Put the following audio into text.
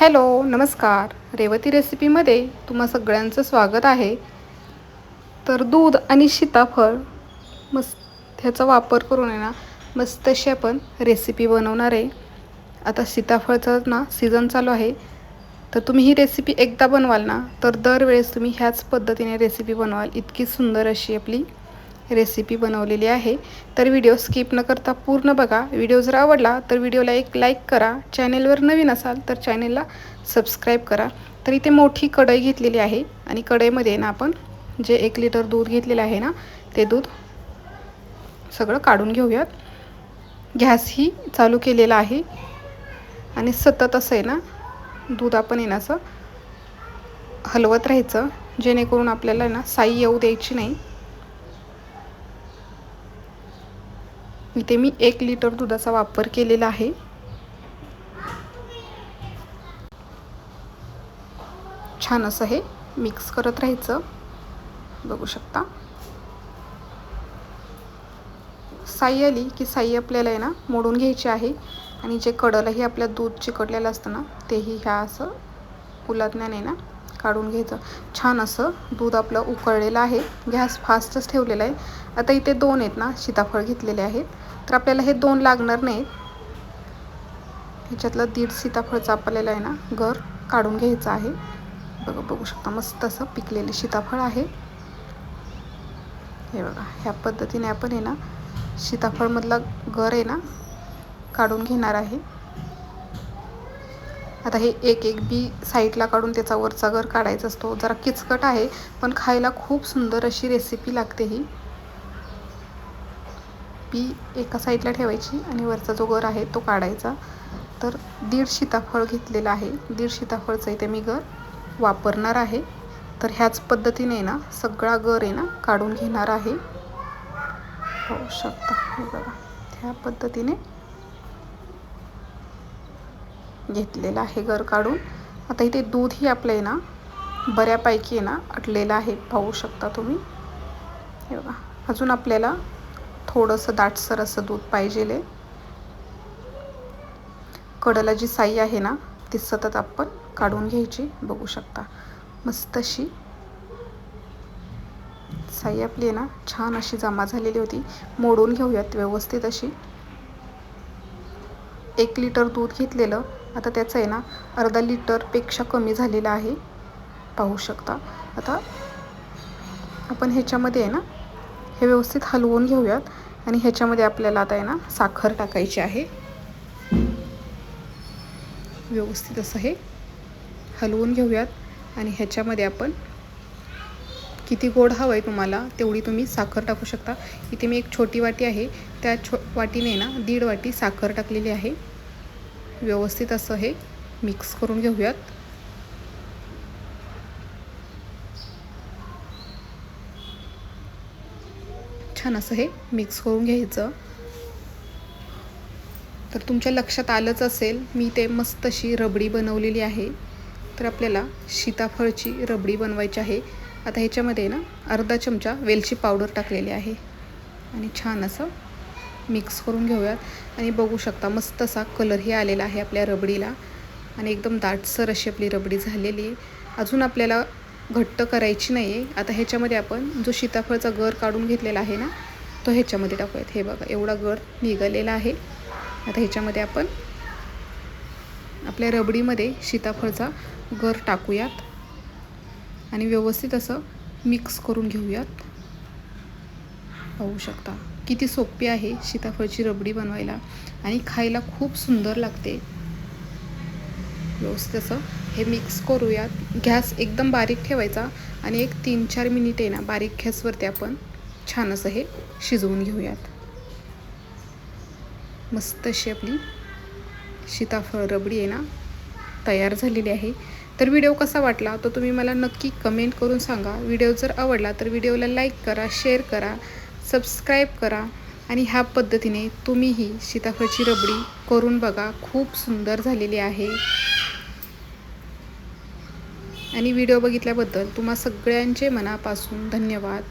Hello नमस्कार. रेवती रेसिपीमध्ये तुम्हा सगळ्यांचं स्वागत आहे. तर दूध आणि सीताफळ मस्त ह्याचा वापर करून आहे ना मस्त अशी आपण रेसिपी बनवणार आहे. आता सीताफळचा ना सीझन चालू आहे. तर तुम्ही ही रेसिपी एकदा बनवाल ना तर दरवेळेस तुम्ही ह्याच पद्धतीने रेसिपी बनवाल. इतकी सुंदर अशी आपली रेसिपी बनवलेली आहे. तर व्हिडिओ स्किप न करता पूर्ण बघा. व्हिडिओ जर आवडला तर व्हिडिओला एक लाईक करा. चॅनेलवर नवीन असाल तर चॅनेलला सबस्क्राईब करा. तर इथे मोठी कढई घेतलेली आहे आणि कढईमध्ये ना आपण जे एक लिटर दूध घेतलेलं आहे ना ते दूध सगळं काढून घेऊयात. गॅसही चालू केलेला आहे आणि सतत असं आहे ना दूध आपण येण्याचं हलवत राहायचं. जेणेकरून आपल्याला ना साई येऊ द्यायची नाही. इथे मी एक लिटर दुधाचा वापर केलेला आहे. छान असं हे मिक्स करत राहायचं. बघू शकता. साई आली की साई आपल्याला आहे ना मोडून घ्यायची आहे. आणि जे कडलंही आपल्या दूध चिकटलेलं असतं ना तेही ह्या असं उलटण्याने ना काढून घ्यायचं. छान असं दूध आपलं उकळलेलं आहे. गॅस फास्टच ठेवलेला आहे. आता इथे दोन आहेत ना सीताफळ घेतलेले आहेत. तर आपल्याला हे दोन लागणार नाहीत. ह्याच्यातलं दीड सीताफळचं आपल्याला आहे ना घर काढून घ्यायचं आहे. बघा बघू शकता मस्त असं पिकलेले सीताफळ आहे. हे बघा ह्या पद्धतीने आपण आहे ना सीताफळमधला घर आहे ना काढून घेणार आहे. आता हे एक एक बी साईडला काढून त्याचा वरचा घर काढायचा असतो. जरा किचकट आहे पण खायला खूप सुंदर अशी रेसिपी लागते ही. बी एका साईडला ठेवायची आणि वरचा जो गर आहे तो काढायचा. तर दीड सीताफळ घेतलेलं आहे. दीड सीताफळचं इथे मी गर वापरणार आहे. तर ह्याच पद्धतीने ना सगळा गर आहे ना काढून घेणार आहे. होऊ शकता हे बघा. ह्या पद्धतीने घेतलेलं आहे गर काढून. आता इथे दूधही आपलं आहे ना बऱ्यापैकी आहे ना अटलेलं आहे पाहू शकता तुम्ही. हे बघा अजून आपल्याला थोडंसं दाटसर असं दूध पाहिजे कडला जी साई आहे ना ती सतत आपण काढून घ्यायची बघू शकता. मस्त अशी साई आपली ना छान अशी जमा झालेली होती. मोडून घेऊयात व्यवस्थित अशी. एक लिटर दूध घेतलेलं आता त्याचं आहे ना अर्धा लिटरपेक्षा कमी झालेलं आहे. पाहू शकता. आता आपण ह्याच्यामध्ये आहे ना हे व्यवस्थित हलवून घेऊयात. आणि ह्याच्यामध्ये आपल्याला आता आहे ना साखर टाकायची आहे. व्यवस्थित असं हे हलवून घेऊयात. आणि ह्याच्यामध्ये आपण किती गोड हवं आहे तुम्हाला तेवढी तुम्ही साखर टाकू शकता. इथे मी एक छोटी वाटी आहे. त्या छो वाटीने ना दीड वाटी साखर टाकलेली आहे. व्यवस्थित असं हे मिक्स करून घेऊयात. छान असं हे मिक्स करून घ्यायचं. तर तुमच्या लक्षात आलंच असेल मी ते मस्त अशी रबडी बनवलेली आहे. तर आपल्याला सीताफळची रबडी बनवायची आहे. आता ह्याच्यामध्ये ना अर्धा चमचा वेलची पावडर टाकलेली आहे. आणि छान असं मिक्स करून घेऊयात. आणि बघू शकता मस्त असा कलरही आलेला आहे आपल्या रबडीला. आणि एकदम दाटसर अशी आपली रबडी झालेली आहे. अजून आपल्याला घट्ट करायची नाही आहे आता ह्याच्यामध्ये आपण जो सीताफळचा गर काढून घेतलेला आहे ना तो ह्याच्यामध्ये टाकूयात. हे बघा एवढा गर निघालेला आहे. आता ह्याच्यामध्ये आपण आपल्या रबडीमध्ये सीताफळचा गर टाकूयात. आणि व्यवस्थित असं मिक्स करून घेऊयात. पाहू शकता. किती सोपी आहे सीताफळची रबडी बनवायला आणि खायला खूप सुंदर लागते. व्यवस्थित असं हे मिक्स करूयात. गॅस एकदम बारीक ठेवायचा आणि एक तीन चार मिनिटे ना बारीक गॅसवरती आपण छान असं हे शिजवून घेऊयात. मस्त अशी आपली सीताफळ रबडी आहे ना तयार झालेली आहे. तर व्हिडिओ कसा वाटला तो तुम्ही मला नक्की कमेंट करून सांगा. व्हिडिओ जर आवडला तर व्हिडिओला लाईक करा शेअर करा सबस्क्राईब करा आणि ह्या पद्धतीने तुम्हीही सीताफळची रबडी करून बघा. खूप सुंदर झालेली आहे. आणि व्हिडिओ बघितल्याबद्दल तुम्हा सगळ्यांचे मनापासून धन्यवाद.